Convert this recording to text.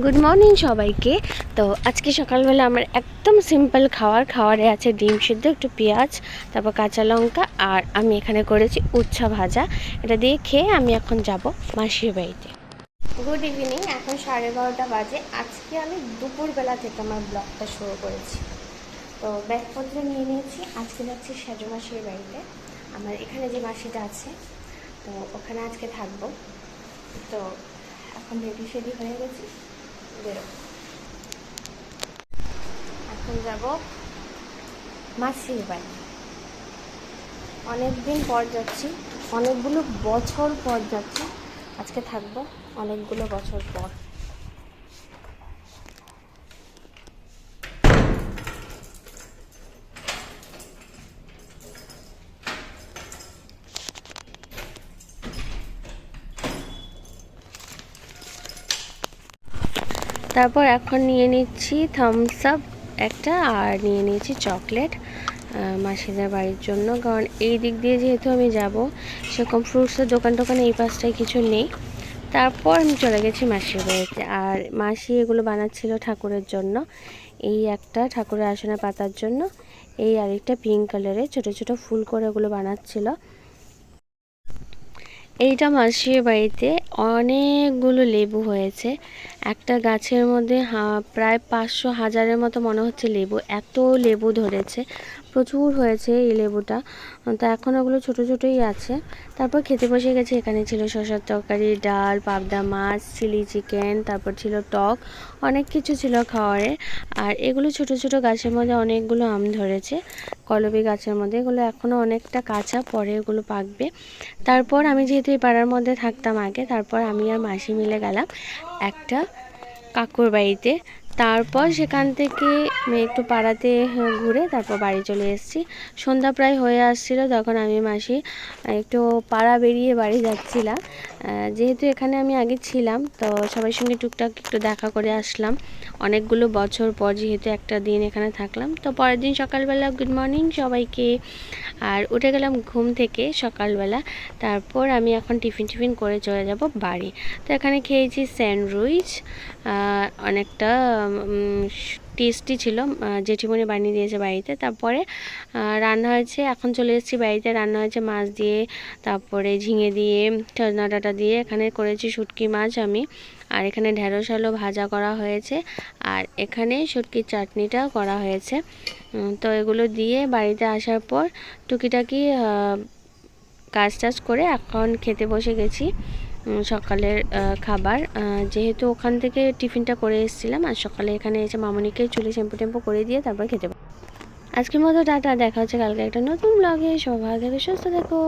Good morning সবাইকে। তো আজকে সকালবেলা আমার একদম সিম্পল খাওয়ার, খাওয়ারে আছে ডিম সিদ্ধ, একটু পেঁয়াজ, তারপর কাঁচা লঙ্কা, আর আমি এখানে করেছি উচ্ছা ভাজা। এটা দিয়ে খেয়ে আমি এখন যাব মাসির বাড়িতে। গুড ইভিনিং এখন সাড়ে বারোটা বাজে। আজকে আমি দুপুরবেলা থেকে আমার ব্লগটা শুরু করেছি। তো ব্যাগপত্র নিয়ে নিয়েছি, আজকে যাচ্ছি সেজো মাসির বাড়িতে। আমার এখানে যে মাসিটা আছে, তো ওখানে আজকে থাকব। তো এখন রেডি সেডি হয়ে গেছি। বেরো এখন যাব মাসির বাড়ি। অনেকদিন পর যাচ্ছি, অনেকগুলো বছর পর যাচ্ছি, আজকে থাকব অনেকগুলো বছর পর। তারপর এখন নিয়ে নিচ্ছি থামস আপ একটা, আর নিয়ে নিয়েছি চকলেট মাসিদের বাড়ির জন্য। কারণ এই দিক দিয়ে যেহেতু আমি যাব, সেরকম ফ্রুটসের দোকান টোকান এই পাশটায় কিছু নেই। তারপর আমি চলে গেছি মাসির বাড়িতে। আর মাসি এগুলো বানাচ্ছিল ঠাকুরের জন্য। এই একটা ঠাকুরের আসনে পাতার জন্য। এই আরেকটা পিঙ্ক কালারের ছোট ছোট ফুল করে ওগুলো বানাচ্ছিল। এইটা মাসির বাড়িতে অনেকগুলো লেবু হয়েছে। একটা গাছের মধ্যে প্রায় পাঁচশো হাজারের মতো মনে হচ্ছে লেবু। এত লেবু ধরেছে, প্রচুর হয়েছে এই লেবুটা। তো এখন ওগুলো ছোট ছোটই আছে। তারপর খেতে বসে গেছে, এখানে ছিল শসার তরকারি, ডাল, পাবদা মাছ, চিলি চিকেন, তারপর ছিল টক, অনেক কিছু ছিল খাওয়ারে। আর এগুলো ছোট ছোট গাছের মধ্যে অনেকগুলো আম ধরেছে। কলবি গাছের মধ্যে এগুলো এখনও অনেকটা কাঁচা, পরে এগুলো পাকবে। তারপর আমি যেহেতু এই পাড়ার মধ্যে থাকতাম আগে তারপর আমি আর মাসি মিলে গেলাম একটা কাকুর বাড়িতে। তারপর সেখান থেকে একটু পাড়াতে ঘুরে তারপর বাড়ি চলে এসেছি। সন্ধ্যা প্রায় হয়ে আসছিল, তখন আমি মাসি একটু পাড়া বেরিয়ে বাড়ি যাচ্ছিলাম। যেহেতু এখানে আমি আগে ছিলাম, তো সবার সঙ্গে টুকটাক একটু দেখা করে আসলাম। অনেকগুলো বছর পর যেহেতু একটা দিন এখানে থাকলাম, তো পরের দিন সকালবেলা গুড মর্নিং সবাইকে, আর উঠে গেলাম ঘুম থেকে সকালবেলা। তারপর আমি এখন টিফিন টিফিন করে চলে যাব বাড়ি। তো এখানে খেয়েছি স্যান্ডউইচ অনেকটা টেস্টি ছিল। আহ, জেঠিমণি বানিয়ে দিয়েছে বাড়িতে। তারপরে রান্না হয়েছে এখন চলে এসেছি বাড়িতে। রান্না হয়েছে মাছ দিয়ে তারপরে ঝিঙে দিয়ে সজনা ডাঁটা দিয়ে। এখানে করেছি শুটকি মাছ আমি। আর এখানে ঢেঁড়স আলু ভাজা করা হয়েছে। আর এখানে শুটকির চাটনিটাও করা হয়েছে। তো এগুলো দিয়ে বাড়িতে আসার পর টুকিটাকি কাজ টাজ করে এখন খেতে বসে গেছি। সকালের খাবার। যেহেতু ওখান থেকে টিফিনটা করে এসেছিলাম, আর সকালে এখানে এসে মামনিকে চুলে শ্যাম্পু ট্যাম্পু করে দিয়ে তারপর খেতে আজকের মতো টাটা, দেখা হচ্ছে কালকে একটা নতুন ব্লগে সবাই থেকে, সুস্থ থেকো।